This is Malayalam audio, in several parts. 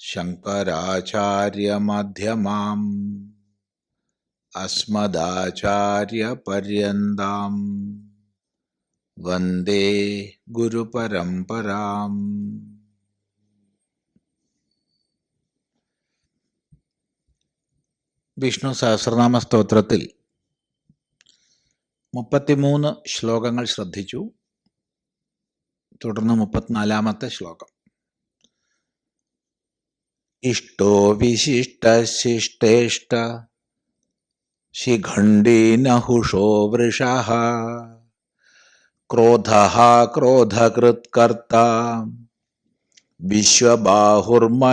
शङ्कराचार्यमध्यमाम् अस्मदाचार्यपर्यन्ताम् वन्दे गुरुपरम्पराम् വിഷ്ണു സഹസ്രനാമ സ്തോത്രത്തിൽ മുപ്പത്തിമൂന്ന് ശ്ലോകങ്ങൾ ശ്രദ്ധിച്ചു തുടർന്ന് മുപ്പത്തിനാലാമത്തെ ശ്ലോകം ഇഷ്ടോ വിശിഷ്ടശിഷ്ടേഷ്ട ശിഖണ്ഡീനഹുഷോ വൃഷ ക്രോധ ക്രോധകൃത്കർത്ത വിശ്വബാഹുർമഹീധര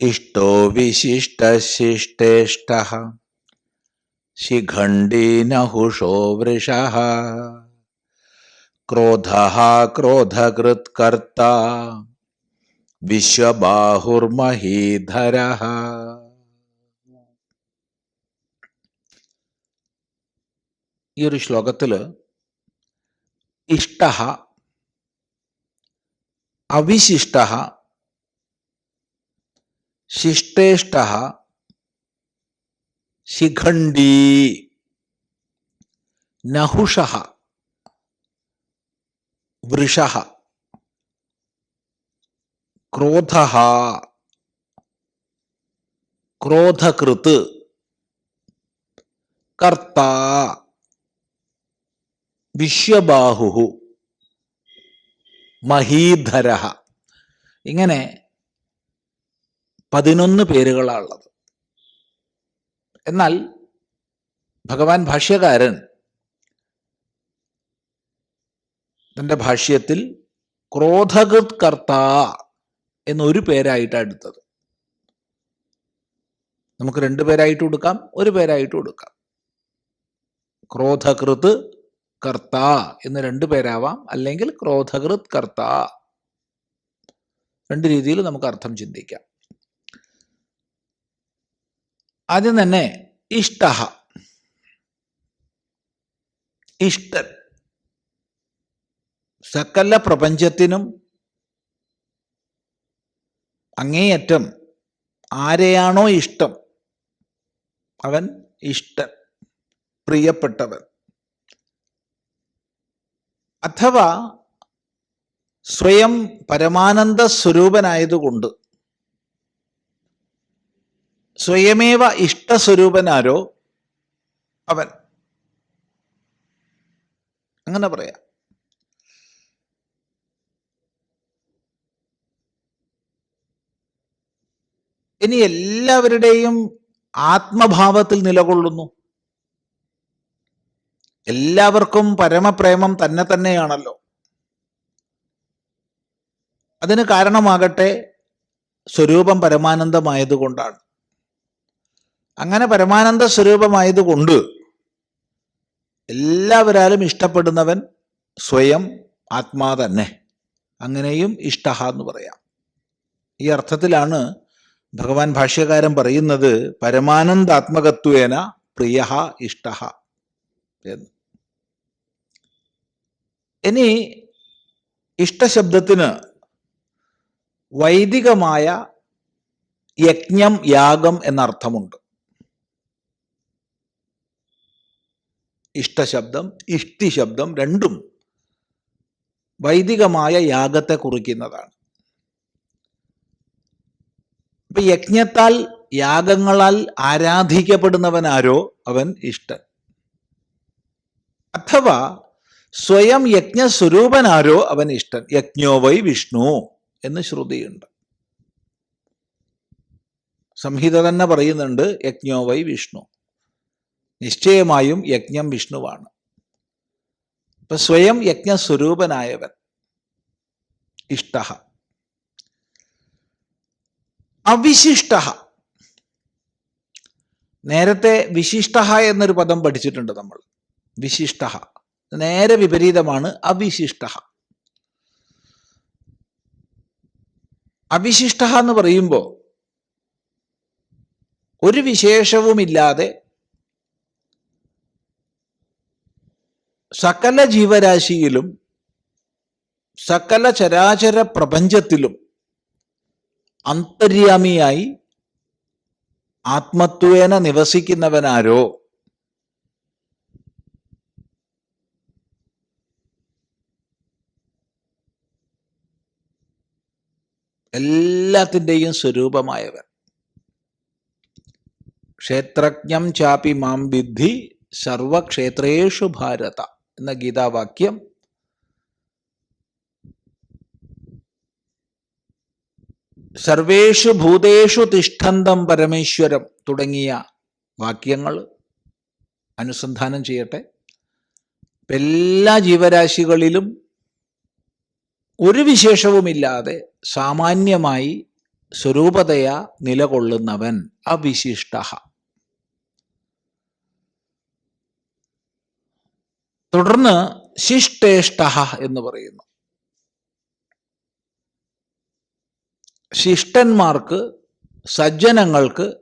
ഇഷ്ടോ വിശിഷ്ടശിഷ്ടേഷ്ട ശിഖണ്ഡീനഹുഷോ വൃഷ ക്രോധ ക്രോധകൃത്കർത്ത വിശ്വബാഹുർമഹീധര ഈ ഒരു ശ്ലോകത്തിൽ ഇഷ്ട അവിശിഷ്ട ശിഷ്ടേഷ്ട ശിഖണ്ഡീ നഹുഷ വൃഷ ക്രോധ ക്രോധകൃത്. കർത്ത. വിശ്വബാഹു മഹീധര ഇങ്ങനെ പതിനൊന്ന് പേരുകളാണുള്ളത്. എന്നാൽ ഭഗവാൻ ഭാഷ്യകാരൻ തന്റെ ഭാഷ്യത്തിൽ ക്രോധകൃത് കർത്ത എന്നൊരു പേരായിട്ടാണ് എടുത്തത്. നമുക്ക് രണ്ട് പേരായിട്ട് കൊടുക്കാം ഒരു പേരായിട്ട് കൊടുക്കാം. ക്രോധകൃത് കർത്ത എന്ന് രണ്ട് പേരാവാം അല്ലെങ്കിൽ ക്രോധകൃത് കർത്ത. രണ്ട് രീതിയിൽ നമുക്ക് അർത്ഥം ചിന്തിക്കാം. ആദ്യം തന്നെ ഇഷ്ട ഇഷ്ടൻ. സകല പ്രപഞ്ചത്തിനും അങ്ങേയറ്റം ആരെയാണോ ഇഷ്ടം? അവൻ ഇഷ്ട പ്രിയപ്പെട്ടവൻ. അഥവാ സ്വയം പരമാനന്ദ സ്വരൂപനായതുകൊണ്ട് സ്വയമേവ ഇഷ്ടസ്വരൂപനാരോ അവൻ. അങ്ങനെ പറയാം. ഇനി എല്ലാവരുടെയും ആത്മഭാവത്തിൽ നിലകൊള്ളുന്നു. എല്ലാവർക്കും പരമപ്രേമം തന്നെ തന്നെയാണല്ലോ. അതിന് കാരണമാകട്ടെ സ്വരൂപം പരമാനന്ദമായതുകൊണ്ടാണ്. അങ്ങനെ പരമാനന്ദ സ്വരൂപമായതുകൊണ്ട് എല്ലാവരാലും ഇഷ്ടപ്പെടുന്നവൻ സ്വയം ആത്മാ തന്നെ അങ്ങനെയും ഇഷ്ടഹ എന്ന് പറയാം. ഈ അർത്ഥത്തിലാണ് ഭഗവാൻ ഭാഷ്യകാരൻ പറയുന്നത് പരമാനന്ദാത്മകത്വേന പ്രിയ ഇഷ്ട എന്ന്. ഇനി ഇഷ്ടശബ്ദത്തിന് വൈദികമായ യജ്ഞം യാഗം എന്നർത്ഥമുണ്ട്. ഇഷ്ടശബ്ദം ഇഷ്ടി ശബ്ദം രണ്ടും വൈദികമായ യാഗത്തെ കുറിക്കുന്നതാണ്. ഇപ്പൊ യജ്ഞത്താൽ യാഗങ്ങളാൽ ആരാധിക്കപ്പെടുന്നവനാരോ അവൻ ഇഷ്ടൻ. അഥവാ സ്വയം യജ്ഞസ്വരൂപനാരോ അവൻ ഇഷ്ടൻ. യജ്ഞോ വൈ വിഷ്ണു എന്ന് ശ്രുതിയുണ്ട്. സംഹിത തന്നെ പറയുന്നുണ്ട് യജ്ഞോ വൈ വിഷ്ണു. നിശ്ചയമായും യജ്ഞം വിഷ്ണുവാണ്. ഇപ്പൊ സ്വയം യജ്ഞസ്വരൂപനായവൻ. ഇഷ്ട അവിശിഷ്ട. നേരത്തെ വിശിഷ്ട എന്നൊരു പദം പഠിച്ചിട്ടുണ്ട് നമ്മൾ. വിശിഷ്ട. നേരെ വിപരീതമാണ് അവിശിഷ്ട. അവിശിഷ്ട എന്ന് പറയുമ്പോൾ ഒരു വിശേഷവുമില്ലാതെ സകല ജീവരാശിയിലും സകല ചരാചര പ്രപഞ്ചത്തിലും അന്തര്യാമിയായി ആത്മത്വേന നിവസിക്കുന്നവനാരോ? എല്ലാത്തിന്റെയും സ്വരൂപമായവൻ. ക്ഷേത്രജ്ഞം ചാപി മാം വിദ്ധി സർവക്ഷേത്രേഷു ഭാരത എന്ന ഗീതാവാക്യം സർവേഷു ഭൂതേഷു തിഷ്ഠന്തം പരമേശ്വരം തുടങ്ങിയ വാക്യങ്ങൾ അനുസന്ധാനം ചെയ്യട്ടെ. എല്ലാ ജീവരാശികളിലും ഒരു വിശേഷവുമില്ലാതെ സാമാന്യമായി സ്വരൂപതയ നിലകൊള്ളുന്നവൻ അവിശിഷ്ട. തുടർന്ന് ശിഷ്ടേഷ്ട എന്ന് പറയുന്നു. ശിഷ്ടന്മാർക്ക് സജ്ജനങ്ങൾക്ക്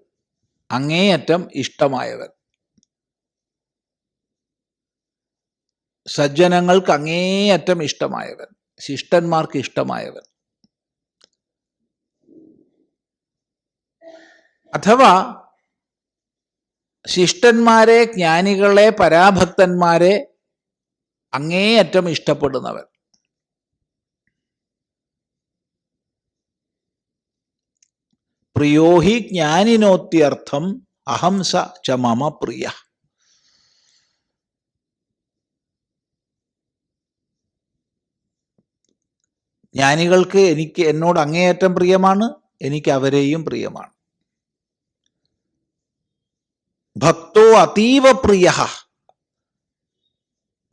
അങ്ങേയറ്റം ഇഷ്ടമായവൻ. സജ്ജനങ്ങൾക്ക് അങ്ങേയറ്റം ഇഷ്ടമായവൻ. ശിഷ്ടന്മാർക്ക് ഇഷ്ടമായവൻ. അഥവാ ശിഷ്ടന്മാരെ ജ്ഞാനികളെ പരാഭക്തന്മാരെ അങ്ങേയറ്റം ഇഷ്ടപ്പെടുന്നവൻ. പ്രിയോ ഹി ജ്ഞാനിനോത്യർത്ഥം അഹംസ ച മമ പ്രിയ. ജ്ഞാനികൾക്ക് എനിക്ക് എന്നോട് അങ്ങേയറ്റം പ്രിയമാണ് എനിക്ക് അവരെയും പ്രിയമാണ്. ഭക്തോ അതീവ പ്രിയ.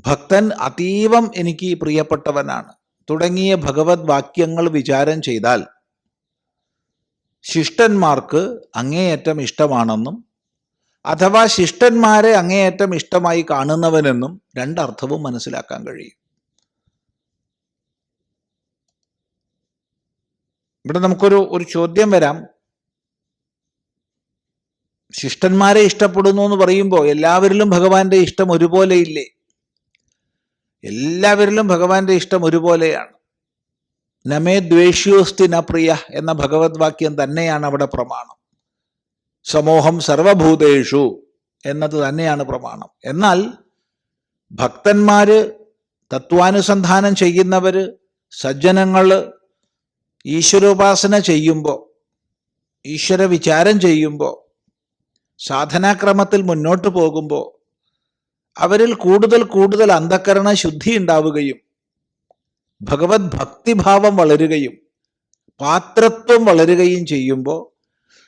ഭക്തൻ അതീവം എനിക്ക് പ്രിയപ്പെട്ടവനാണ്. തുടങ്ങിയ ഭഗവത് വാക്യങ്ങൾ വിചാരം ചെയ്താൽ ശിഷ്ടന്മാർക്ക് അങ്ങേയറ്റം ഇഷ്ടമാണെന്നും അഥവാ ശിഷ്ടന്മാരെ അങ്ങേയറ്റം ഇഷ്ടമായി കാണുന്നവനെന്നും രണ്ടർത്ഥവും മനസ്സിലാക്കാൻ കഴിയും. ഇവിടെ നമുക്കൊരു ഒരു ചോദ്യം വരാം. ശിഷ്ടന്മാരെ ഇഷ്ടപ്പെടുന്നു എന്ന് പറയുമ്പോൾ എല്ലാവരിലും ഭഗവാന്റെ ഇഷ്ടം ഒരുപോലെ ഇല്ലേ എല്ലാവരിലും ഭഗവാന്റെ ഇഷ്ടം ഒരുപോലെയാണ്. നമേ ദ്വേഷ്യോസ്തി ന പ്രിയ എന്ന ഭഗവത് വാക്യം തന്നെയാണ് അവിടെ പ്രമാണം. സമൂഹം സർവഭൂതേഷു എന്നത് തന്നെയാണ് പ്രമാണം. എന്നാൽ ഭക്തന്മാര് തത്വാനുസന്ധാനം ചെയ്യുന്നവര് സജ്ജനങ്ങൾ ഈശ്വരോപാസന ചെയ്യുമ്പോൾ ഈശ്വര വിചാരം ചെയ്യുമ്പോൾ സാധനാക്രമത്തിൽ മുന്നോട്ട് പോകുമ്പോൾ അവരിൽ കൂടുതൽ കൂടുതൽ അന്ധക്കരണ ശുദ്ധി ഉണ്ടാവുകയും ഭഗവത് ഭക്തിഭാവം വളരുകയും പാത്രത്വം വളരുകയും ചെയ്യുമ്പോൾ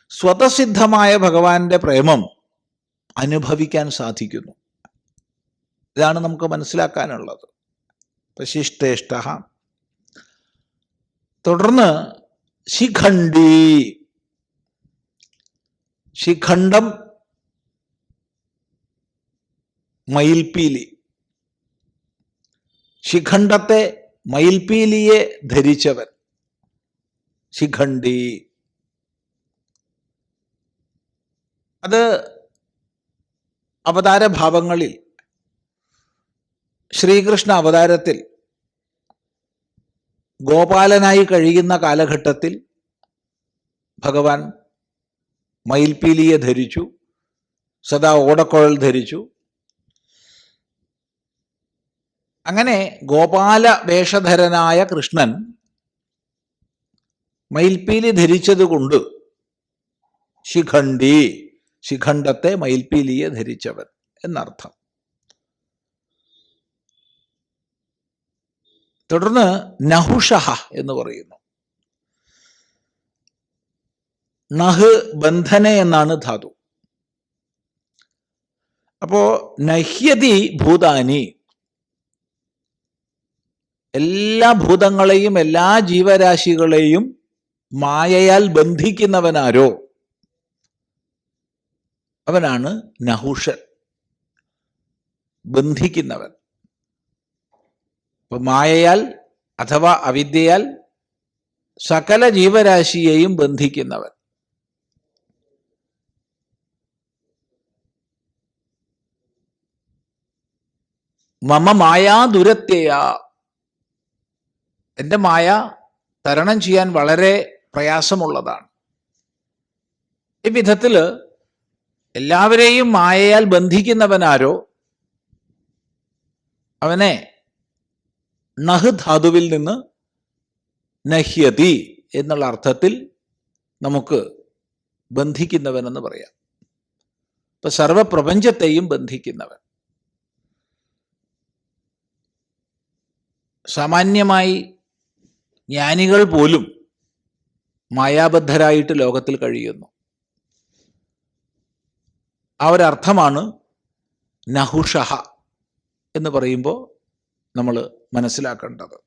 സ്വതസിദ്ധമായ ഭഗവാന്റെ പ്രേമം അനുഭവിക്കാൻ സാധിക്കുന്നു. ഇതാണ് നമുക്ക് മനസ്സിലാക്കാനുള്ളത്. ശിഷ്ടേഷ്ട തുടർന്ന് ശിഖണ്ഡി. ശിഖണ്ഡം മയിൽപീലി ശിഖണ്ഡത്തെ മയിൽപീലിയെ ധരിച്ചവൻ. ശിഖണ്ഡി. അത് അവതാര ഭാവങ്ങളിൽ ശ്രീകൃഷ്ണ അവതാരത്തിൽ ഗോപാലനായി കഴിയുന്ന കാലഘട്ടത്തിൽ ഭഗവാൻ മയിൽപീലിയെ ധരിച്ചു സദാ ഓടക്കുഴൽ ധരിച്ചു അങ്ങനെ ഗോപാല വേഷധരനായ കൃഷ്ണൻ മയിൽപീലി ധരിച്ചതുകൊണ്ട് ശിഖണ്ഡി ശിഖണ്ഡത്തെ മയിൽപ്പീലിയെ ധരിച്ചവൻ എന്നർത്ഥം. തുടർന്ന് നഹുഷഹ എന്ന് പറയുന്നു. നഹ് ബന്ധന എന്നാണ് ധാതു. അപ്പോ നഹ്യതി ഭൂതാനി എല്ലാ ഭൂതങ്ങളെയും എല്ലാ ജീവരാശികളെയും മായയാൽ ബന്ധിക്കുന്നവനാരോ? അവനാണ് നഹുഷൻ. ബന്ധിക്കുന്നവൻ. ഇപ്പൊ മായയാൽ അഥവാ അവിദ്യയാൽ സകല ജീവരാശിയെയും ബന്ധിക്കുന്നവൻ. മമ മായാ ദുരത്യയ എന്റെ മായ തരണം ചെയ്യാൻ വളരെ പ്രയാസമുള്ളതാണ്. ഈ വിധത്തിൽ എല്ലാവരെയും മായയാൽ ബന്ധിക്കുന്നവനാരോ അവനെ നഹ് ധാതുവിൽ നിന്ന് നഹ്യതി എന്നുള്ള അർത്ഥത്തിൽ നമുക്ക് ബന്ധിക്കുന്നവൻ എന്ന് പറയാം. ഇപ്പൊ സർവപ്രപഞ്ചത്തെയും ബന്ധിക്കുന്നവൻ. സാമാന്യമായി ജ്ഞാനികൾ പോലും മായാബദ്ധരായിട്ട് ലോകത്തിൽ കഴിയുന്നു. ആ ഒരർത്ഥമാണ് നഹുഷഹ എന്ന് പറയുമ്പോൾ നമ്മൾ മനസ്സിലാക്കേണ്ടത്.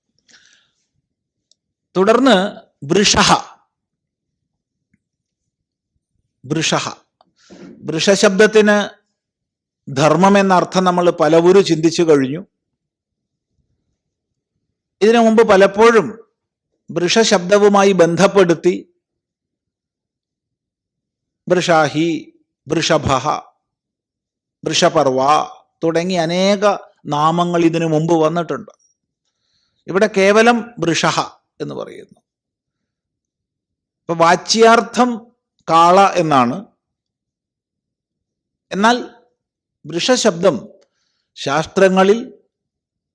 തുടർന്ന് വൃഷഹ. വൃഷഹ. വൃഷശബ്ദത്തിന് ധർമ്മം എന്ന അർത്ഥം നമ്മൾ പലവരും ചിന്തിച്ചു കഴിഞ്ഞു. ഇതിനു മുമ്പ് പലപ്പോഴും വൃഷശബ്ദവുമായി ബന്ധപ്പെടുത്തി വൃഷാഹി വൃഷഭ വൃഷപർവ തുടങ്ങി അനേക നാമങ്ങൾ ഇതിനു മുമ്പ് വന്നിട്ടുണ്ട്. ഇവിടെ കേവലം വൃഷഹ എന്ന് പറയുന്നു. ഇപ്പൊ വാച്യാർത്ഥം കാള എന്നാണ്. എന്നാൽ വൃഷശബ്ദം ശാസ്ത്രങ്ങളിൽ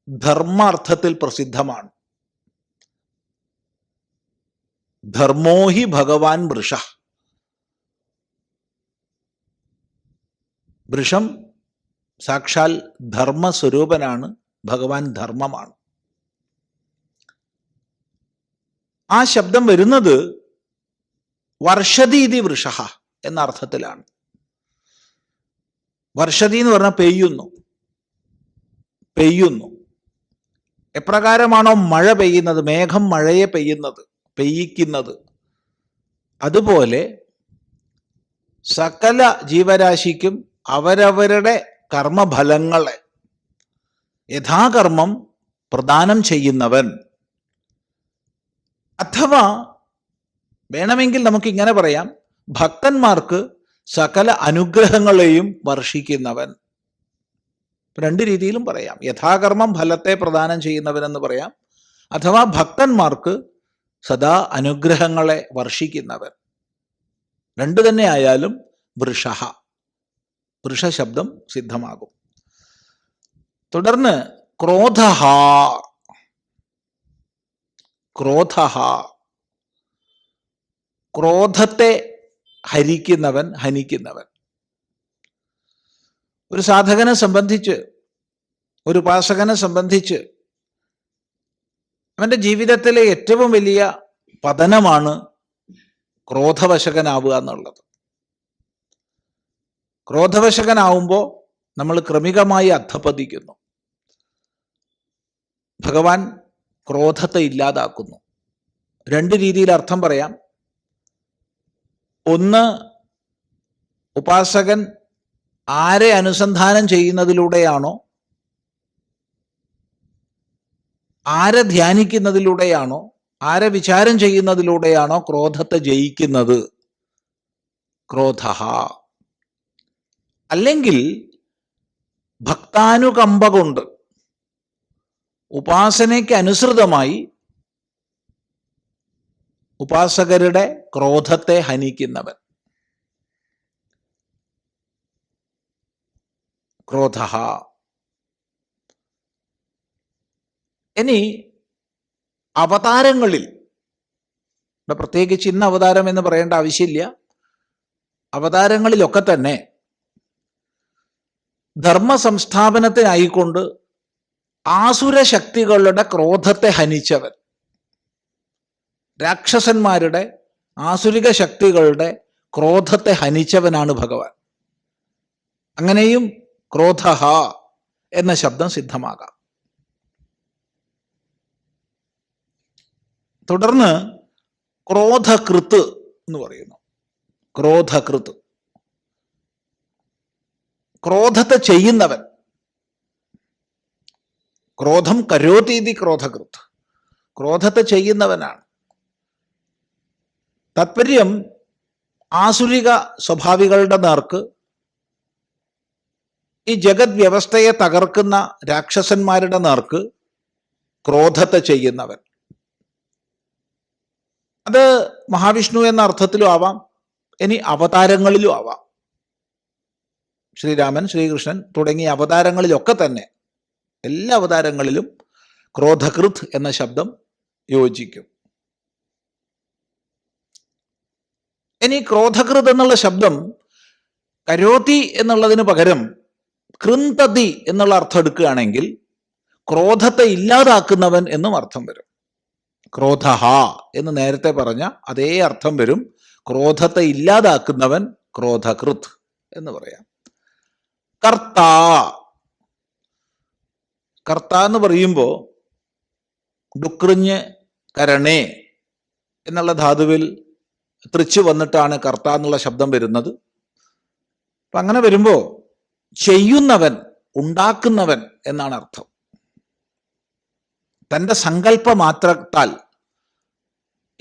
ധർമാർത്ഥത്തിൽ പ്രസിദ്ധമാണ്. ധർമ്മോഹി ഭഗവാൻ വൃഷ. വൃഷം സാക്ഷാൽ ധർമ്മസ്വരൂപനാണ് ഭഗവാൻ ധർമ്മമാണ്. ആ ശബ്ദം വരുന്നത് വർഷതീതി വൃഷ എന്ന അർത്ഥത്തിലാണ്. വർഷതി എന്ന് പറഞ്ഞാൽ പെയ്യുന്നു. പെയ്യുന്നു. എപ്രകാരമാണോ മഴ പെയ്യുന്നത് മേഘം മഴയെ പെയ്യുന്നത്? പെയ്യിക്കുന്നത്. അതുപോലെ സകല ജീവരാശിക്കും അവരവരുടെ കർമ്മഫലങ്ങളെ യഥാകർമ്മം പ്രദാനം ചെയ്യുന്നവൻ. അഥവാ വേണമെങ്കിൽ നമുക്ക് ഇങ്ങനെ പറയാം ഭക്തന്മാർക്ക് സകല അനുഗ്രഹങ്ങളെയും വർഷിക്കുന്നവൻ. രണ്ട് രീതിയിലും പറയാം. യഥാകർമ്മം ഫലത്തെ പ്രദാനം ചെയ്യുന്നവൻ എന്ന് പറയാം. അഥവാ ഭക്തന്മാർക്ക് സദാ അനുഗ്രഹങ്ങളെ വർഷിക്കുന്നവൻ. രണ്ടു തന്നെ ആയാലും വൃഷഹ. ശബ്ദം സിദ്ധമാകും. തുടർന്ന് ക്രോധഹ. ക്രോധഹ. ക്രോധത്തെ ഹരിക്കുന്നവൻ ഹനിക്കുന്നവൻ. ഒരു സാധകനെ സംബന്ധിച്ച് ഒരു ഉപാസകനെ സംബന്ധിച്ച് അവന്റെ ജീവിതത്തിലെ ഏറ്റവും വലിയ പതനമാണ് ക്രോധവശകനാവുക എന്നുള്ളത്. ക്രോധവശകനാവുമ്പോൾ നമ്മൾ ക്രമികമായി അധപ്പതിക്കുന്നു ഭഗവാൻ ക്രോധത്തെ ഇല്ലാതാക്കുന്നു. രണ്ട് രീതിയിൽ അർത്ഥം പറയാം. ഒന്ന് ഉപാസകൻ ആരെ അനുസന്ധാനം ചെയ്യുന്നതിലൂടെയാണോ ആരെ ധ്യാനിക്കുന്നതിലൂടെയാണോ ആരെ വിചാരം ചെയ്യുന്നതിലൂടെയാണോ ക്രോധത്തെ ജയിക്കുന്നത്? ക്രോധ അല്ലെങ്കിൽ ഭക്താനുകമ്പ കൊണ്ട് ഉപാസനയ്ക്ക് അനുസൃതമായി ഉപാസകരുടെ ക്രോധത്തെ ഹനിക്കുന്നവൻ. ക്രോധ ഇനി അവതാരങ്ങളിൽ പ്രത്യേകിച്ച് ഇന്ന് അവതാരം എന്ന് പറയേണ്ട ആവശ്യമില്ല. അവതാരങ്ങളിലൊക്കെ തന്നെ ധർമ്മ സംസ്ഥാപനത്തിനായിക്കൊണ്ട് ആസുര ശക്തികളുടെ ക്രോധത്തെ ഹനിച്ചവൻ രാക്ഷസന്മാരുടെ ആസുരിക ശക്തികളുടെ ക്രോധത്തെ ഹനിച്ചവനാണ് ഭഗവാൻ. അങ്ങനെയും ക്രോധ എന്ന ശബ്ദം സിദ്ധമാകാം. തുടർന്ന് ക്രോധകൃത്ത് എന്ന് പറയുന്നു. ക്രോധകൃത്ത്. ക്രോധത്തെ ചെയ്യുന്നവൻ. ക്രോധം കരോതീതി ക്രോധകൃത്ത്. ക്രോധത്തെ ചെയ്യുന്നവനാണ്. താത്പര്യം ആസുരിക സ്വഭാവികളുടെ നേർക്ക് ഈ ജഗത് വ്യവസ്ഥയെ തകർക്കുന്ന രാക്ഷസന്മാരുടെ നേർക്ക് ക്രോധത്തെ ചെയ്യുന്നവൻ. അത് മഹാവിഷ്ണു എന്ന അർത്ഥത്തിലും ആവാം. ഇനി അവതാരങ്ങളിലും ആവാം. ശ്രീരാമൻ ശ്രീകൃഷ്ണൻ തുടങ്ങിയ അവതാരങ്ങളിലൊക്കെ തന്നെ എല്ലാ അവതാരങ്ങളിലും ക്രോധകൃത് എന്ന ശബ്ദം യോജിക്കും. ഇനി ക്രോധകൃത് എന്നുള്ള ശബ്ദം കരോതി എന്നുള്ളതിന് പകരം കൃന്തതി എന്നുള്ള അർത്ഥം എടുക്കുകയാണെങ്കിൽ ക്രോധത്തെ ഇല്ലാതാക്കുന്നവൻ എന്നും അർത്ഥം വരും. ക്രോധഹ എന്ന് നേരത്തെ പറഞ്ഞ അതേ അർത്ഥം വരും. ക്രോധത്തെ ഇല്ലാതാക്കുന്നവൻ ക്രോധകൃത് എന്ന് പറയാം. കർത്ത. കർത്ത എന്ന് പറയുമ്പോൾ ഡുക്രിഞ്ഞ് കരണേ എന്നുള്ള ധാതുവിൽ തൃച്ചു വന്നിട്ടാണ് കർത്ത എന്നുള്ള ശബ്ദം വരുന്നത്. അപ്പൊ അങ്ങനെ വരുമ്പോൾ ചെയ്യുന്നവൻ ഉണ്ടാക്കുന്നവൻ എന്നാണ് അർത്ഥം. തന്റെ സങ്കല്പ മാത്രത്താൽ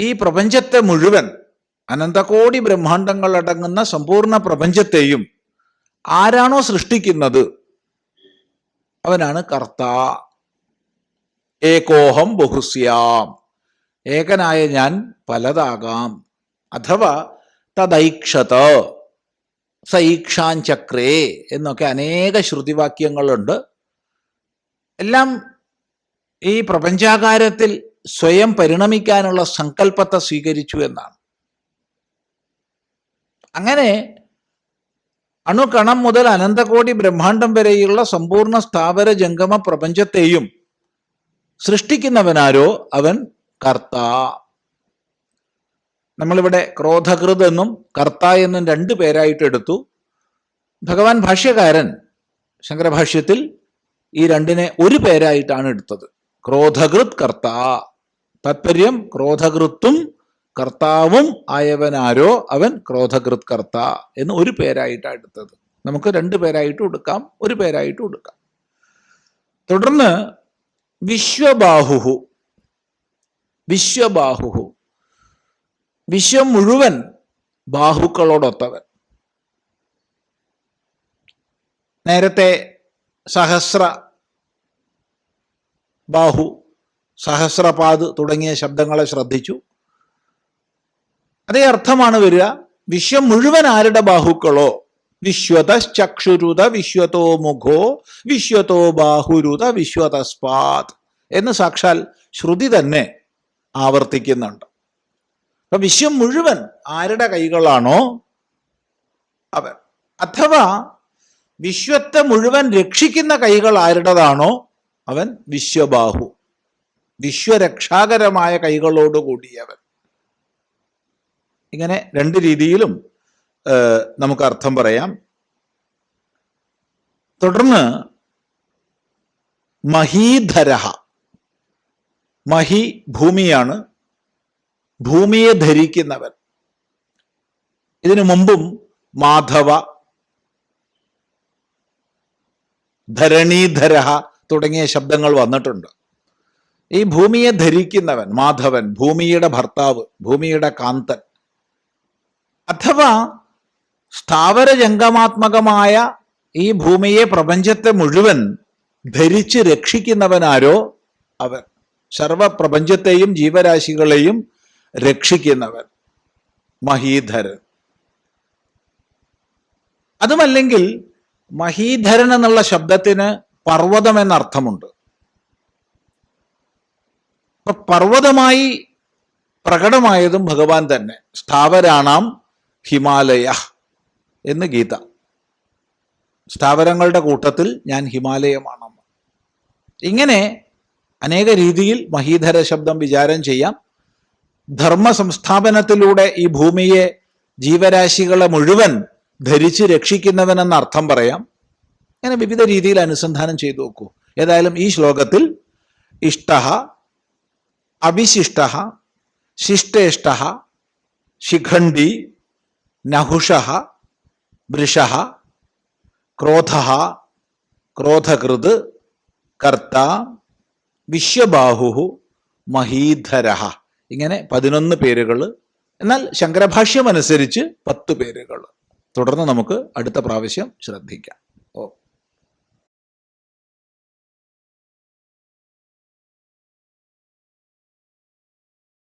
ഈ പ്രപഞ്ചത്തെ മുഴുവൻ അനന്തകോടി ബ്രഹ്മാണ്ടങ്ങൾ അടങ്ങുന്ന സമ്പൂർണ പ്രപഞ്ചത്തെയും ആരാണോ സൃഷ്ടിക്കുന്നത്? അവനാണ് കർത്ത. ഏകോഹം ബഹുസ്യാം. ഏകനായ ഞാൻ പലതാകാം. അഥവാ തദൈക്ഷത സൈക്ഷാഞ്ചക്രേ എന്നൊക്കെ അനേക ശ്രുതിവാക്യങ്ങളുണ്ട്. എല്ലാം ഈ പ്രപഞ്ചാകാരത്തിൽ സ്വയം പരിണമിക്കാനുള്ള സങ്കല്പത്തെ സ്വീകരിച്ചു എന്നാണ്. അങ്ങനെ അണുകണം മുതൽ അനന്തകോടി ബ്രഹ്മാണ്ടം വരെയുള്ള സമ്പൂർണ സ്ഥാവര ജംഗമ പ്രപഞ്ചത്തെയും സൃഷ്ടിക്കുന്നവനാരോ അവൻ കർത്ത. നമ്മളിവിടെ ക്രോധകൃത് എന്നും കർത്ത എന്നും രണ്ടു പേരായിട്ട് എടുത്തു. ഭഗവാൻ ഭാഷ്യകാരൻ ശങ്കരഭാഷ്യത്തിൽ ഈ രണ്ടിനെ ഒരു പേരായിട്ടാണ് എടുത്തത്. ക്രോധകൃത് കർത്ത താത്പര്യം ക്രോധകൃത്തും കർത്താവും ആയവനാരോ അവൻ ക്രോധകൃത് കർത്ത എന്ന് ഒരു പേരായിട്ടാണ് എടുത്തത്. നമുക്ക് രണ്ട് പേരായിട്ടും എടുക്കാം ഒരു പേരായിട്ടും എടുക്കാം. തുടർന്ന് വിശ്വബാഹുഹു. വിശ്വബാഹുഹു. വിശ്വം മുഴുവൻ ബാഹുക്കളോടൊത്തവൻ. നേരത്തെ സഹസ്ര ബാഹു സഹസ്രപാദ് തുടങ്ങിയ ശബ്ദങ്ങളെ ശ്രദ്ധിച്ചു. അതേ അർത്ഥമാണ് വരിക. വിശ്വം മുഴുവൻ ആരുടെ ബാഹുക്കളോ? വിശ്വത ചക്ഷുരുത വിശ്വതോ മുഖോ? വിശ്വതോ ബാഹുരുത വിശ്വതസ്പാത് എന്ന് സാക്ഷാൽ ശ്രുതി തന്നെ ആവർത്തിക്കുന്നുണ്ട്. അപ്പൊ വിശ്വം മുഴുവൻ ആരുടെ കൈകളാണോ അവൻ അഥവാ വിശ്വത്തെ മുഴുവൻ രക്ഷിക്കുന്ന കൈകൾ ആരുടേതാണോ? അവൻ വിശ്വബാഹു. വിശ്വരക്ഷാകരമായ കൈകളോട് കൂടിയവൻ. ഇങ്ങനെ രണ്ട് രീതിയിലും നമുക്ക് അർത്ഥം പറയാം. തുടർന്ന് മഹീധരഹ. മഹി ഭൂമിയാണ്. ഭൂമിയെ ധരിക്കുന്നവൻ. ഇതിനു മുമ്പും മാധവ ധരണീധരഹ തുടങ്ങിയ ശബ്ദങ്ങൾ വന്നിട്ടുണ്ട്. ഈ ഭൂമിയെ ധരിക്കുന്നവൻ മാധവൻ ഭൂമിയുടെ ഭർത്താവ് ഭൂമിയുടെ കാന്തൻ അഥവാ സ്ഥാവര ജംഗമാത്മകമായ ഈ ഭൂമിയെ പ്രപഞ്ചത്തെ മുഴുവൻ ധരിച്ച് രക്ഷിക്കുന്നവനാരോ അവൻ. സർവപ്രപഞ്ചത്തെയും ജീവരാശികളെയും രക്ഷിക്കുന്നവൻ മഹീധരൻ. അതുമല്ലെങ്കിൽ മഹീധരൻ എന്നുള്ള ശബ്ദത്തിന് പർവതം എന്നർത്ഥമുണ്ട് അപ്പൊ പർവതമായി പ്രകടമായതും ഭഗവാൻ തന്നെ. സ്ഥാവരാണാം ഹിമാലയ എന്ന് ഗീത. സ്ഥാവരങ്ങളുടെ കൂട്ടത്തിൽ ഞാൻ ഹിമാലയമാണെന്ന് ഇങ്ങനെ അനേക രീതിയിൽ മഹീധര ശബ്ദം വിചാരം ചെയ്യാം. ധർമ്മ സംസ്ഥാപനത്തിലൂടെ ഈ ഭൂമിയെ ജീവരാശികളെ മുഴുവൻ ധരിച്ച് രക്ഷിക്കുന്നവനെന്ന അർത്ഥം പറയാം. അങ്ങനെ വിവിധ രീതിയിൽ അനുസന്ധാനം ചെയ്തു നോക്കൂ. ഏതായാലും ഈ ശ്ലോകത്തിൽ ഇഷ്ട അവിശിഷ്ട ശിഷ്ടേഷ്ട ശിഖണ്ഡി നഹുഷ വൃഷ ക്രോധ ക്രോധകൃത് കർത്ത വിശ്വബാഹു മഹീധര ഇങ്ങനെ പതിനൊന്ന് പേരുകൾ. എന്നാൽ ശങ്കരഭാഷ്യം അനുസരിച്ച് പത്ത് പേരുകൾ. തുടർന്ന് നമുക്ക് അടുത്ത പ്രാവശ്യം ശ്രദ്ധിക്കാം.